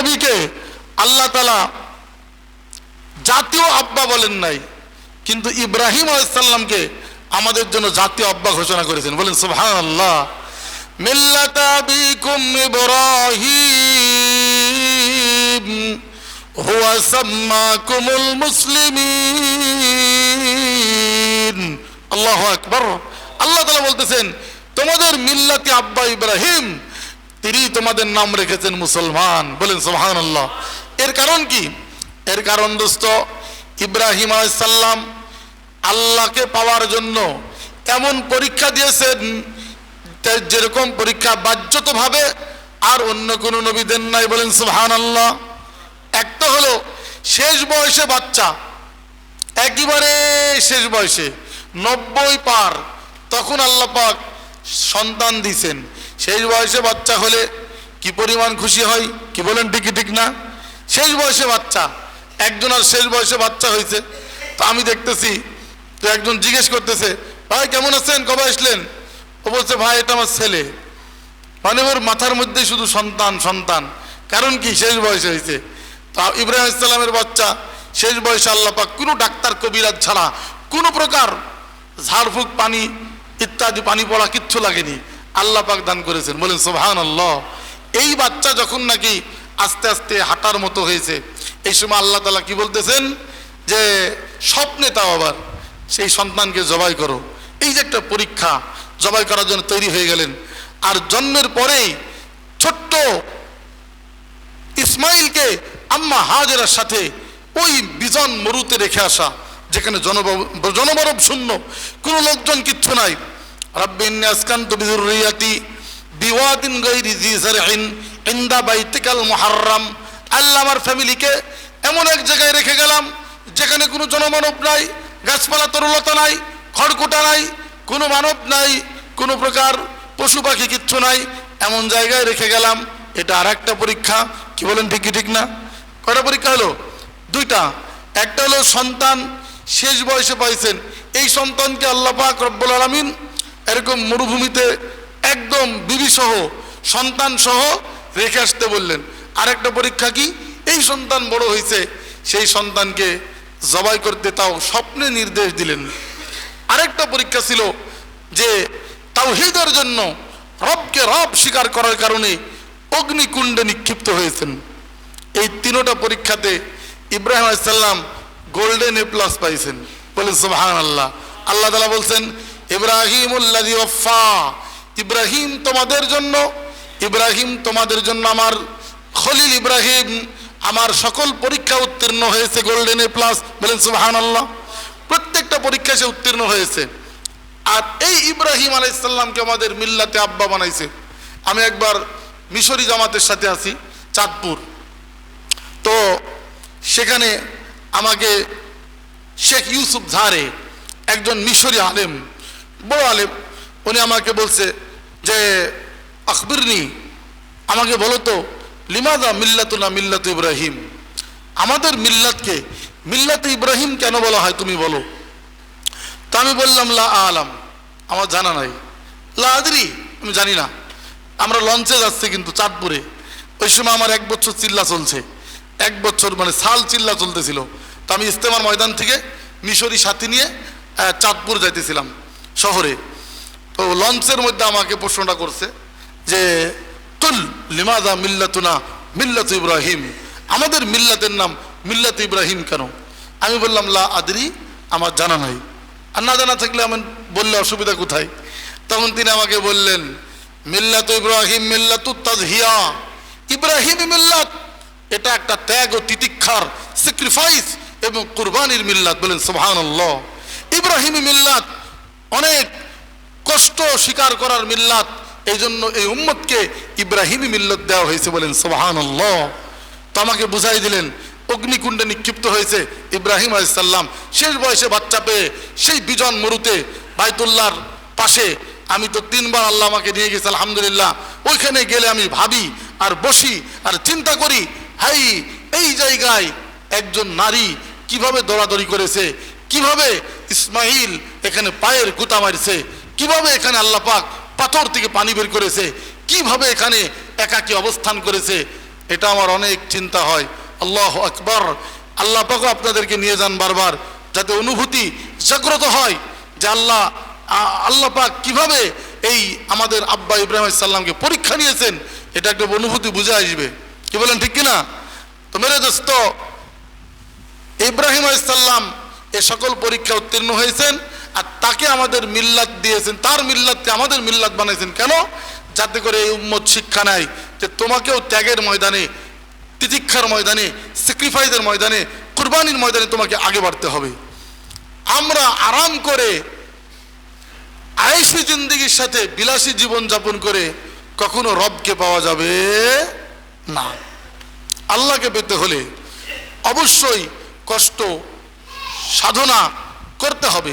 নবীকে আল্লাহ তালা জাতীয় আব্বা বলেন নাই, কিন্তু ইব্রাহিম আলাইসাল্লামকে আমাদের জন্য জাতীয় আব্বা ঘোষণা করেছেন। বলেন সুবহান আল্লাহ মিল্লাতাবিকুম ইব্রাহিম, হুয়া সাম্মাকুমুল মুসলিমিন। আল্লাহু আকবার। আল্লাহ বলতেছেন, তোমাদের মিল্লাতি আব্বা ইব্রাহিম তিনি তোমাদের নাম রেখেছেন মুসলমান। বলেন, সুবহানাল্লাহ। এর কারণ কি? এর কারণ দোস্ত, ইব্রাহিম আলাইসাল্লাম আল্লাহকে পাওয়ার জন্য এমন পরীক্ষা দিয়েছেন যেরকম পরীক্ষা বাহ্যতভাবে আর অন্য কোনো নবী দেন নাই। বলেন সোহান আল্লাহ একটা হলো, শেষ বয়সে বাচ্চা, একেবারে শেষ বয়সে, নব্বই পার, তখন আল্লাহ পাক সন্তান দিছেন। শেষ বয়সে বাচ্চা হলে কি পরিমাণ খুশি হয়, কি বলেন ঠিকই ঠিক না? শেষ বয়সে বাচ্চা, একজন আর শেষ বয়সে বাচ্চা হয়েছে তো আমি দেখতেছি, তো একজন জিজ্ঞেস করতেছে, ভাই, কেমন আছেন? কবে আসলেন? ও বলছে, ভাই, এটা আমার ছেলে। মানে ওর মাথার মধ্যে শুধু সন্তান সন্তান। কারণ কি? শেষ বয়সে হয়েছে তা ইব্রাহিম ইসলামের বাচ্চা শেষ বয়সে আল্লাহ পাক কোনো ডাক্তার, কবিরাজ ছাড়া কোনো প্রকার ঝাড়ফুঁক, পানি ইত্যাদি, পানি পড়া কিচ্ছু লাগেনি। আল্লাহ পাক দান করেছেন। বলেন সোহান আল্লাহ এই বাচ্চা যখন নাকি আস্তে আস্তে হাঁটার মতো হয়েছে, এই সময় আল্লাহ তালা কি বলতেছেন? যে, স্বপ্নে তাও আবার সেই সন্তানকে জবাই করো। এই যে একটা পরীক্ষা, জবাই করার জন্য তৈরি হয়ে গেলেন। আর জন্মের পরেই ছোট্ট ইসমাইলকে আম্মা হাজেরার সাথে ওই বিজন মরুতে রেখে আসা, যেখানে জনব- জনবরব শূন্য। কোনো লোকজন কিচ্ছু নাই। রাব্বিন আসকান্ত বিযুররিয়াতি বিওয়াদিন গায়রি জি জারইন ইনদা বাইতিকাল মুহাররাম আল্লাহ আমার ফ্যামিলিকে এমন এক জায়গায় রেখে গেলাম, যেখানে কোনো জনমানব নাই, গাছপালা তরুলতা নাই, খড়কুটা নাই, কোনো মানব নাই, কোনো প্রকার পশু পাখি কিচ্ছু নাই, এমন জায়গায় রেখে গেলাম। এটা আর একটা পরীক্ষা, কি বলেন ঠিক ঠিক না? কয়টা পরীক্ষা হলো? দুইটা। একটা হলো সন্তান শেষ বয়সে পাইছেন, এই সন্তানকে আল্লাহ পাক রব্বুল আলমিন এরকম মরুভূমিতে একদম বিবি সহ, সন্তান সহ রেখে আসতে বললেন। আরেকটা পরীক্ষা কি? এই সন্তান বড় হয়েছে, সেই সন্তানকে জবাই করতে তাও স্বপ্নে নির্দেশ দিলেন। আরেকটা পরীক্ষা ছিল যে তাওহিদের জন্য রবকে রব স্বীকার করার কারণে অগ্নিকুণ্ডে নিক্ষিপ্ত হয়েছেন। এই তিনোটা পরীক্ষাতে ইব্রাহিম আলাইসাল্লাম গোল্ডেন এ প্লাস পাইছেন। বলেন সুবহান আল্লাহ আল্লাহ তালা বলছেন ইব্রাহিম ইব্রাহিম তোমাদের জন্য, ইব্রাহিম তোমাদের জন্য আমার খলিল ইব্রাহিম, আমার সকল পরীক্ষা উত্তীর্ণ হয়েছে গোল্ডেন এ প্লাস। বলেন সুবহান আল্লাহ প্রত্যেকটা পরীক্ষা সে উত্তীর্ণ হয়েছে। আর এই ইব্রাহিম আলাইসাল্লামকে আমাদের মিল্লাতে আব্বা বানাইছে। আমি একবার মিশরি জামাতের সাথে আছি, চাঁদপুর। তো সেখানে আমাকে শেখ ইউসুফ ঝারে একজন মিশরি আলেম বড় আলেম, উনি আমাকে বলছে যে, আখবিরনি, আমাকে বলো তো, লিমাদা মিল্লাতুনা মিল্লাত ইব্রাহিম? আমাদের মিল্লাতকে মিল্লাত ইব্রাহিম কেন বলা হয় তুমি বলো? তা আমি বললাম, লা আলাম, আমার জানা নাই। লা আদরি? আমি জানি না। আমরা লঞ্চে যাচ্ছি কিন্তু চাঁদপুরে। ওই সময় আমার এক বছর চিল্লা চলছে। এক বছর মানে সাল চিল্লা চলতেছিল। তো আমি ইস্তেমার ময়দান থেকে মিশরি সাথী নিয়ে চাঁদপুর যাইতেছিলাম। শহরে। তো লঞ্চের মধ্যে আমাকে প্রশ্নটা করছে যে তুল লিমাদা মিল্লাতুনা মিল্লাত ইব্রাহিম? আমাদের মিল্লাতের নাম মিল্লাত ইব্রাহিম কেন? আমি বললাম, লা আদরি, আমার জানা নাই। আর না জানা থাকলে আমি বললে অসুবিধা কোথায়? তখন তিনি আমাকে বললেন, মিল্লাত ইব্রাহিম মিল্লাতু তাজহিয়া। ইব্রাহিম মিল্লাত, এটা একটা ত্যাগ ও তিতিক্ষার স্যাক্রিফাইস এবং কুরবানির মিল্লাত বলেন, সুবহানাল্লাহ। ইব্রাহিম মিল্লাত অনেক কষ্ট স্বীকার করার মিল্লাত। এই জন্য এই উম্মতকে ইব্রাহিমী মিল্লত দেওয়া হয়েছে বলেন, সুবহানাল্লাহ। তো আমাকে বুঝাই দিলেন, অগ্নিকুণ্ডে নিক্ষিপ্ত হয়েছে ইব্রাহিম আলাইসাল্লাম শেষ বয়সে বাচ্চা পেয়ে সেই বিজন মরুতে বাইতুল্লাহর পাশে আমি তো তিনবার আল্লাহ আমাকে নিয়ে গেছে, আলহামদুলিল্লাহ। ওইখানে গেলে আমি ভাবি আর বসি আর চিন্তা করি, হাই, এই জায়গায় একজন নারী কীভাবে দৌড়াদৌড়ি করেছে, কীভাবে ইসমাইল এখানে পায়ের গুতা মারছে। কীভাবে এখানে আল্লাহ পাক পাথর থেকে পানি বের করেছে? কীভাবে এখানে একাকী অবস্থান করেছে? এটা আমার অনেক চিন্তা হয়। আল্লাহ আকবর। আল্লাহ পাকও আপনাদেরকে নিয়ে যান বারবার, যাতে অনুভূতি জাগ্রত হয় যে আল্লাহ আল্লাহ পাক কীভাবে এই আমাদের আব্বা ইব্রাহিম সাল্লামকে পরীক্ষা নিয়েছেন, এটা একটা অনুভূতি বুঝে আসবে। কি বলেন, ঠিক কিনা? তো মেরে দোস্ত, ইব্রাহিম আলাইসাল্লাম এ সকল পরীক্ষা উত্তীর্ণ হয়েছেন। আর তাকে আমাদের মিল্লাত দিয়েছেন, তার মিল্লাতকে আমাদের মিল্লাত বানাইছেন কেন? যাতে করে এই উম্মত শিক্ষা নেয় যে তোমাকেও ত্যাগের ময়দানে, তিতিক্ষার ময়দানে স্যাক্রিফাইসের ময়দানে, কুরবানির ময়দানে তোমাকে আগে বাড়তে হবে। আমরা আরাম করে আয়েসি জিন্দগির সাথে বিলাসী জীবন যাপন করে কখনো রবকে পাওয়া যাবে না। আল্লাহকে পেতে হলে অবশ্যই কষ্ট, সাধনা করতে হবে।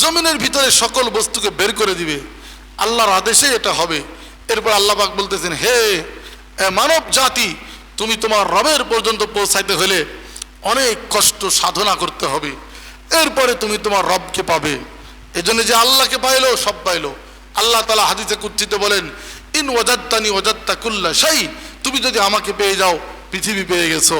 জমিনের ভিতরে সকল বস্তুকে বের করে দিবে। আল্লাহর আদেশে এটা হবে। এরপর আল্লাহ পাক বলতেছেন, হে মানব জাতি, তুমি তোমার রবের পর্যন্ত পৌঁছাইতে হলে অনেক কষ্ট সাধনা করতে হবে। এরপরে তুমি তোমার রবকে পাবে। এজন্য যে আল্লাহকে পাইলো, সব পাইলো। আল্লাহ তালা হাদিসে কুচ্ছিতে বলেন, ইন ওজাত্তানি ওজাত্তা কুল্লা সেই তুমি যদি আমাকে পেয়ে যাও, পৃথিবী পেয়ে গেছো।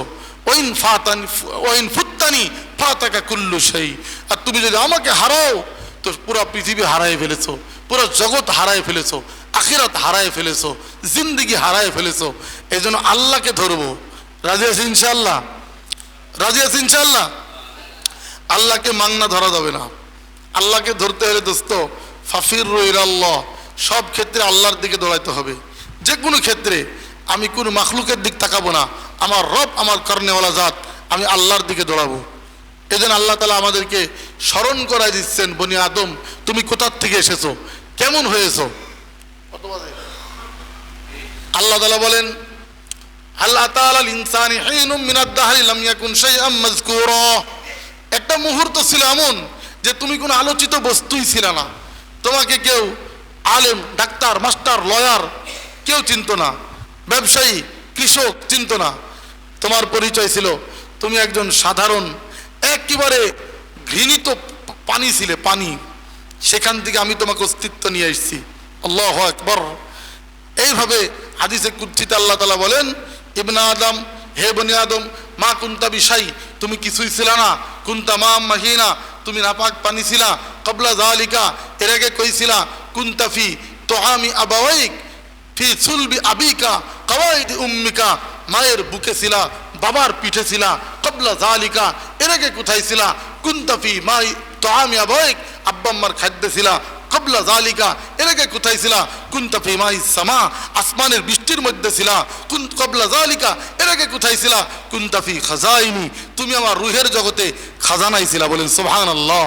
ওইন ফাতানি ওইন ফুত্তানি ফাতাকা কুল্লু সেই আর তুমি যদি আমাকে হারাও, তো পুরো পৃথিবী হারায় ফেলেছো, পুরো জগৎ হারায় ফেলেছো, আখিরাত হারায় ফেলেছো, জিন্দগি হারায় ফেলেছো। এই জন্য আল্লাহকে ধরবো। রাজি আছি ইনশাল্লাহ রাজি আছি ইনশাল্লাহ আল্লাহকে মাংনা ধরা যাবে না। আল্লাহকে ধরতে হলে দোস্ত ফাফির রইর আল্লাহ সব ক্ষেত্রে আল্লাহর দিকে দৌড়াইতে হবে। যে কোনো ক্ষেত্রে, আমি কোন মাখলুকের দিক তাকাবো না। আমার রব, আমার কর্নেওয়ালা জাত, আমি আল্লাহর দিকে দৌড়াবো। এই জন্য আল্লাহ তালা আমাদেরকে স্মরণ করাই দিচ্ছেন, বনি আদম, তুমি কোথার থেকে এসেছ? কেমন হয়েছো? আল্লাহ তালা বলেন, আল্লাহ তাআলা ইনসানি হিনুম মিনাদ দাহরি লাম ইয়াকুন শাইআম মাযকুরা। একটা মুহূর্ত ছিল এমন যে তুমি কোনো আলোচিত বস্তুই ছিল না। তোমাকে কেউ আলেম, ডাক্তার, মাস্টার, লয়ার কেউ চিনতো না। ব্যবসায়ী, কৃষক চিনতো না। তোমার পরিচয় ছিল, তুমি একজন সাধারণ একেবারে ঘৃণিত পানি ছিলে, পানি। সেখান থেকে আমি তোমাকে অস্তিত্ব নিয়ে এসেছি। আল্লাহ একবার এইভাবে হাদিসে কুচ্ছিতে আল্লাহ তালা বলেন, ইবনা আদম, হে বনি আদম, মা কুন্তা বিশাই, তুমি কিছুই ছিল না। কুন্তা মা মাহিনা, তুমি নাপাক পানি ছিলা। কবলা জালিকা এর আগে কইছিলা কুন্তাফি তো আমি আবাওয়াইক, ফি সুলবি আবিকা, কওয়াইদি উম্মিকা, মায়ের বুকে ছিলা। বাবার পিঠে ছিলা, কবলা জালিকা এর আগে কোথায় ছিলা কুন্তাফি মাই তো আমি আবয়েক আব্বাম্মার খাদ্যে ছিলা, কবলা জালিকা এর আগে কোথায় ছিলা, কুন্তা ফিমাই সামা, আসমানের বৃষ্টির মধ্যে ছিলা, কুন কবলা জালিকা এর আগে কোথায় ছিলা কুন্তফি খাজাইনি, তুমি আমার রুহের জগতে খাজানাই ছিলা বলেন সোহান আল্লাহ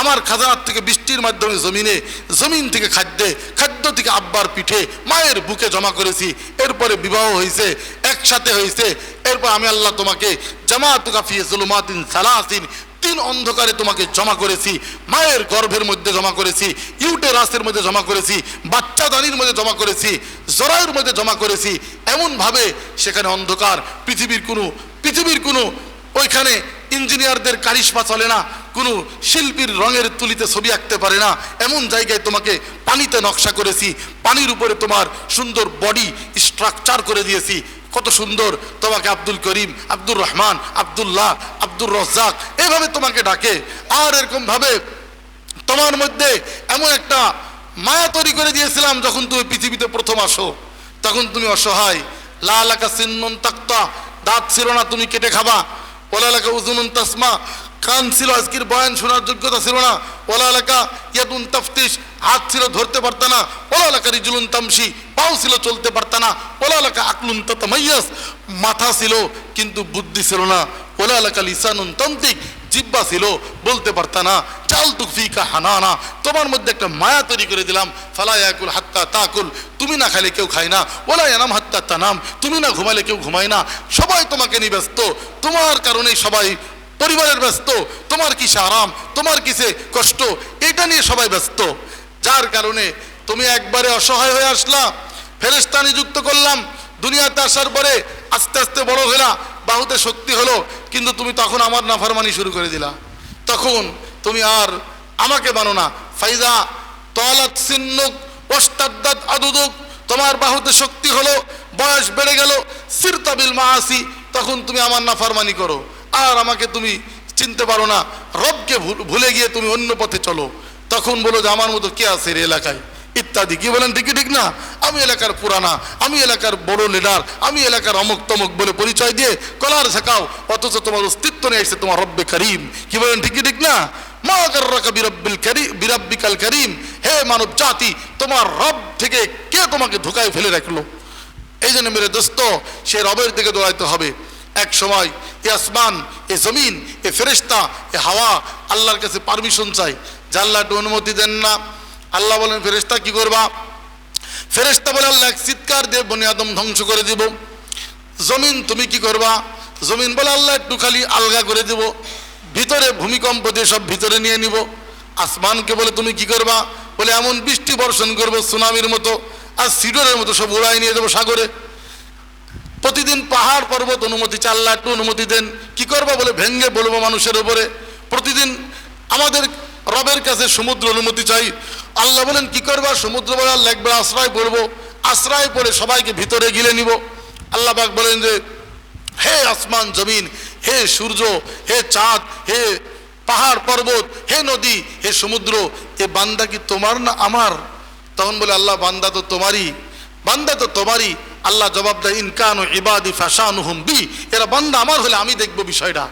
আমার খাজানার থেকে বৃষ্টির মাধ্যমে জমিনে, জমিন থেকে খাদ্যে, খাদ্য থেকে আব্বার পিঠে মায়ের বুকে জমা করেছি। এরপরে বিবাহ হয়েছে, একসাথে হয়েছে। এরপর আমি আল্লাহ তোমাকে জামাত কাফিয়ে জুলুমাতিন সালাসিন, তিন অন্ধকারে তোমাকে জমা করেছি। মায়ের গর্ভের মধ্যে জমা করেছি ইউটেরাসের মধ্যে জমা করেছি, বাচ্চা দানির মধ্যে জমা করেছি, জরায়ের মধ্যে জমা করেছি। এমনভাবে সেখানে অন্ধকার, পৃথিবীর কোনো পৃথিবীর কোনো ওইখানে ইঞ্জিনিয়ারদের কারিশমা চলে না, কোনো শিল্পীর রঙের তুলিতে ছবি আঁকতে পারে না। এমন জায়গায় তোমাকে পানিতে নকশা করেছি, পানির উপরে তোমার সুন্দর বডি স্ট্রাকচার করে দিয়েছি। কত সুন্দর, তোমাকে আব্দুল করিম, আব্দুর রহমান, আব্দুল্লাহ, আব্দুর রজ্জাক এভাবে তোমাকে ডাকে। আর এরকমভাবে তোমার মধ্যে এমন একটা মায়া তৈরি করে দিয়েছিলাম, যখন তুমি পৃথিবীতে প্রথম আসো। তখন তুমি অসহায়। লাল আকা সিন্নন তাক্তা, দাঁত ছিল না, তুমি কেটে খাবা। ওলা এলাকা উজুনুন তাসমা। কান ছিল, আজকের বয়ান শোনার যোগ্যতা ছিল না। ওলা এলাকা ইয়াদুন তফতিস হাত ছিল, ধরতে পারত না। ওলা এলাকা রিজুলুন তামসি পাও ছিল, চলতে পারত না। ওলা এলাকা আকলুন তাতামাইয়াস, মাথা ছিল, কিন্তু বুদ্ধি ছিল না। ওলা এলাকা লিসানুন তন্ত্রিক জিব্বা ছিল, বলতে পারতা না চাল তুফিকা হানানা। তোমার মধ্যে একটা মায়া তৈরি করে দিলাম। ফালায়াকুল হাত্তা তাকুল। তুমি না খাইলে কেউ খায় না। ওলা এনাম হাত্তা তানাম। তুমি না ঘুমাইলে কেউ ঘুমায় না। সবাই তোমাকে নিয়ে ব্যস্ত। তোমার কারণেই সবাই পরিবারের ব্যস্ত। তোমার কিসে আরাম? তোমার কিসে কষ্ট? এটা নিয়ে সবাই ব্যস্ত। যার কারণে তুমি একবারে অসহায় হয়ে আসলা ফেরেস্তা নিযুক্ত করলাম। দুনিয়াতে আসার পরে আস্তে আস্তে বড় হলা বাহুতে শক্তি হলো, কিন্তু তুমি তখন আমার নাফরমানি শুরু করে দিলা। তখন তুমি আর আমাকে মানো না। ফাইজা তলাত সিন্নুক ওস্তাদ্দাত আদুদুক, তোমার বাহুতে শক্তি হলো, বয়স বেড়ে গেল সিরতাবিল মাসি তখন তুমি আমার নাফরমানি করো। আর আমাকে তুমি চিনতে পারো না, রবকে ভুলে গিয়ে তুমি অন্য পথে চলো। তখন বলো যে আমার মতো কে আছে এর এলাকায়? ইত্যাদি। কি বলেন ঠিকই ঠিক না? আমি এলাকার পুরানা, আমি এলাকার বড় লিডার আমি এলাকার অমুক তমুক বলে পরিচয় দিয়ে কলার ঝাঁকাও অথচ তোমার অস্তিত্ব নিয়ে এসে তোমার রব্বে করিম। কি বলেন ঠিকই ঠিক না? মা গর্রাকা বিরব্বিল করিম বিরাব্বিকাল করিম। হে মানব জাতি, তোমার রব থেকে কে তোমাকে ধোকায় ফেলে রাখল? এই জন্য মেরে দোস্ত, সে রবের দিকে দৌড়াইতে হবে। এক সময় এ আসমান, এ জমিন, এ ফেরেশতা, এ হাওয়া, আল্লাহর কাছে পারমিশন চাই। একটু অনুমতি দেন না আল্লাহ বলেন, ফেরেশতা কি করবা? ফেরেশতা বলে, আল্লাহ চিৎকার দিয়ে বনি আদম ধ্বংস করে দিব। জমিন তুমি কি করবা? জমিন বলে, আল্লাহ একটু খালি আলগা করে দিব। ভিতরে ভূমিকম্প দিয়ে সব ভিতরে নিয়ে নিব। আসমানকে বলে, তুমি কি করবা? বলে, এমন বৃষ্টি বর্ষণ করব, সুনামির মতো, আর সিডরের মতো সব উড়াই নিয়ে দেবো সাগরে। প্রতিদিন পাহাড় পর্বত অনুমতি চার লাখ একটু অনুমতি দেন। কি করব বলে, ভেঙ্গে বলব মানুষের উপরে। প্রতিদিন আমাদের রবের কাছে সমুদ্র অনুমতি চাই। আল্লাহ বলেন, কি করবা? সমুদ্র বলে আল্লাহ একবার আশ্রয় পড়ব আশ্রয় পড়ে সবাইকে ভিতরে গিলে নিব। আল্লাহ পাক বলেন যে, হে আসমান, জমিন, হে সূর্য, হে চাঁদ, হে পাহাড় পর্বত, হে নদী, হে সমুদ্র, এ বান্দা কি তোমার না আমার? তখন বলে, আল্লাহ, বান্দা তো তোমারই, বান্দা তো তোমারই। আল্লাহ জবাব দেয়, ইনকান ইবাদি ফ্যাশান হুম বি। এরা বান্দা আমার হলে আমি দেখব বিষয়টা।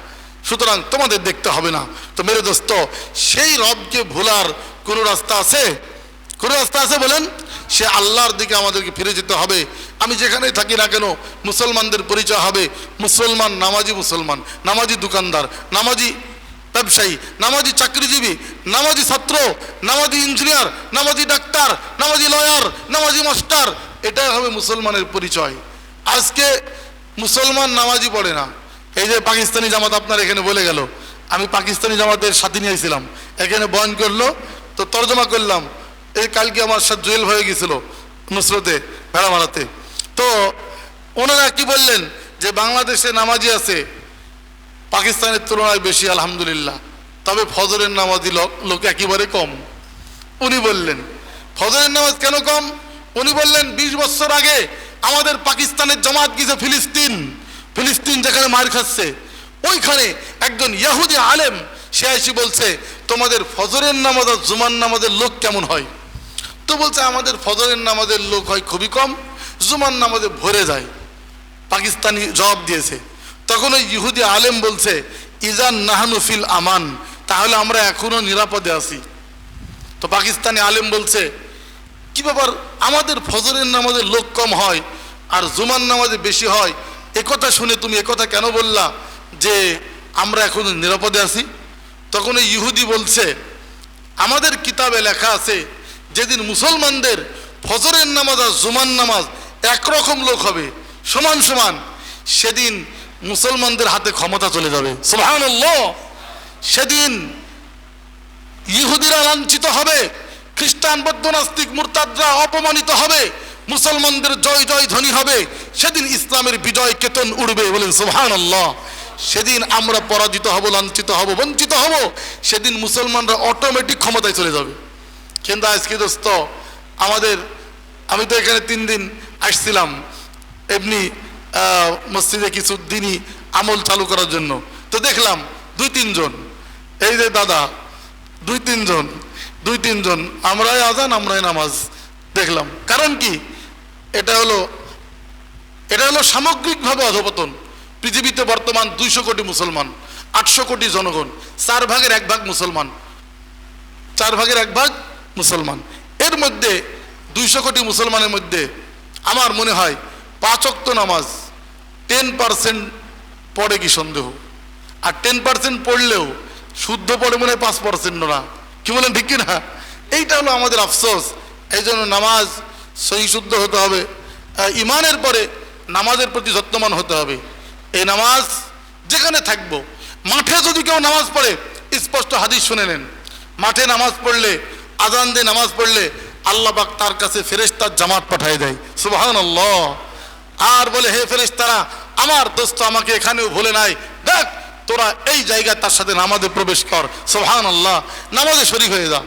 সুতরাং তোমাদের দেখতে হবে না। তো মেরে দোস্ত, সেই রবকে ভোলার কোনো রাস্তা আছে? কোনো রাস্তা আছে বলেন? সে আল্লাহর দিকে আমাদেরকে ফিরে যেতে হবে। আমি যেখানেই থাকি না কেন, মুসলমানদের পরিচয় হবে মুসলমান নামাজি মুসলমান, নামাজি দোকানদার, নামাজি ব্যবসায়ী, নামাজি চাকরিজীবী, নামাজি ছাত্র, নামাজি ইঞ্জিনিয়ার, নামাজি ডাক্তার, নামাজি লয়ার, নামাজি মাস্টার, এটাই হবে মুসলমানের পরিচয়। আজকে মুসলমান নামাজি পড়ে না। এই যে পাকিস্তানি জামাত আপনার এখানে বলে গেল, আমি পাকিস্তানি জামাতের সাথে নিয়েছিলাম এখানে বয়ন করল, তো তর্জমা করলাম, এই কালকে আমার সাথে জুয়েল হয়ে গেছিল নুসরতে ভেড়া মারাতে তো ওনারা কি বললেন যে বাংলাদেশে নামাজি আছে, পাকিস্তানের তুলনায় বেশি, আলহামদুলিল্লাহ। তবে ফজরের নামাজি লোক একেবারে কম। উনি বললেন, ফজরের নামাজ কেন কম? উনি বললেন ২০ বছর আগে আমাদের পাকিস্তানের জামাত গিয়েছে ফিলিস্তিন। ফিলিস্তিন যেখানে মার খাচ্ছে, ওইখানে একজন ইয়াহুদি আলেম, সে এসে বলছে, তোমাদের ফজরের নামাজ আর জুমার নামাজের লোক কেমন হয়? তো বলছে, আমাদের ফজরের নামাজের লোক হয় খুবই কম, জুমার নামাজে ভরে যায়। পাকিস্তানি জবাব দিয়েছে। তখন ওই ইহুদি আলেম বলছে ইজান নাহানুফিল আমান, তাহলে আমরা এখনও নিরাপদে আছি। তো পাকিস্তানি আলেম বলছে, কি ব্যাপার? আমাদের ফজরের নামাজে লোক কম হয় আর জুমার নামাজে বেশি হয় একথা শুনে তুমি একথা কেন বললা যে আমরা এখন নিরাপদে আছি? তখন ওই ইহুদি বলছে, আমাদের কিতাবে লেখা আছে, যেদিন মুসলমানদের ফজরের নামাজ আর জুমার নামাজ একরকম লোক হবে, সমান সমান, সেদিন মুসলমানদের হাতে ক্ষমতা চলে যাবে। সুবহানাল্লাহ! সেদিন ইহুদিরা লাঞ্ছিত হবে, খ্রিস্টান বৌদ্ধ নাস্তিক মুরতাদরা অপমানিত হবে মুসলমানদের জয় জয় ধ্বনি হবে। সেদিন ইসলামের বিজয় কেতন উড়বে বলেন সুবহান আল্লাহ সেদিন আমরা পরাজিত হব, লাঞ্ছিত হব, বঞ্চিত হব। সেদিন মুসলমানরা অটোমেটিক ক্ষমতায় চলে যাবে। কিন্তু আজকে দোস্ত, আমাদের, আমি তো এখানে তিন দিন আসছিলাম এমনি মসজিদে কিছু দিনই আমল চালু করার জন্য। তো দেখলাম দুই তিনজন, এই যে দাদা, দুই তিনজন দুই তিনজন, আমরাই আজান, আমরাই নামাজ দেখলাম। কারণ কি? এটা হলো এটা হলো সামগ্রিকভাবে অধপতন। পৃথিবীতে বর্তমান দুইশো কোটি মুসলমান, আটশো কোটি জনগণ, চার ভাগের এক ভাগ মুসলমান, চার ভাগের এক ভাগ মুসলমান। এর মধ্যে দুইশো কোটি মুসলমানের মধ্যে আমার মনে হয় পাঁচ অক্ত নামাজ টেন পার্সেন্ট পড়ে কি সন্দেহ? আর টেন পার্সেন্ট পড়লেও শুদ্ধ পড়ে মনে হয় পাঁচ পার্সেন্ট না। কি বলেন, ঠিক কি না এইটা হলো আমাদের আফসোস। এই জন্য নামাজ সহি শুদ্ধ হতে হবে। ইমানের পরে নামাজের প্রতি যত্নবান হতে হবে। এই নামাজ যেখানে থাকব, মাঠে যদি কেউ নামাজ পড়ে, স্পষ্ট হাদিস শুনে নেন। মাঠে নামাজ পড়লে, আজান দিয়ে নামাজ পড়লে আল্লাহ পাক তার কাছে ফেরেশতার জামাত পাঠিয়ে দেয়। সুবাহান আল্লাহ আর বলে, হে ফেরেশতারা, আমার দোস্ত আমাকে এখানেও ভুলে নাই। দেখ, তোরা এই জায়গায় তার সাথে নামাজে প্রবেশ কর। সোহান আল্লাহ নামাজে শরীক হয়ে যা।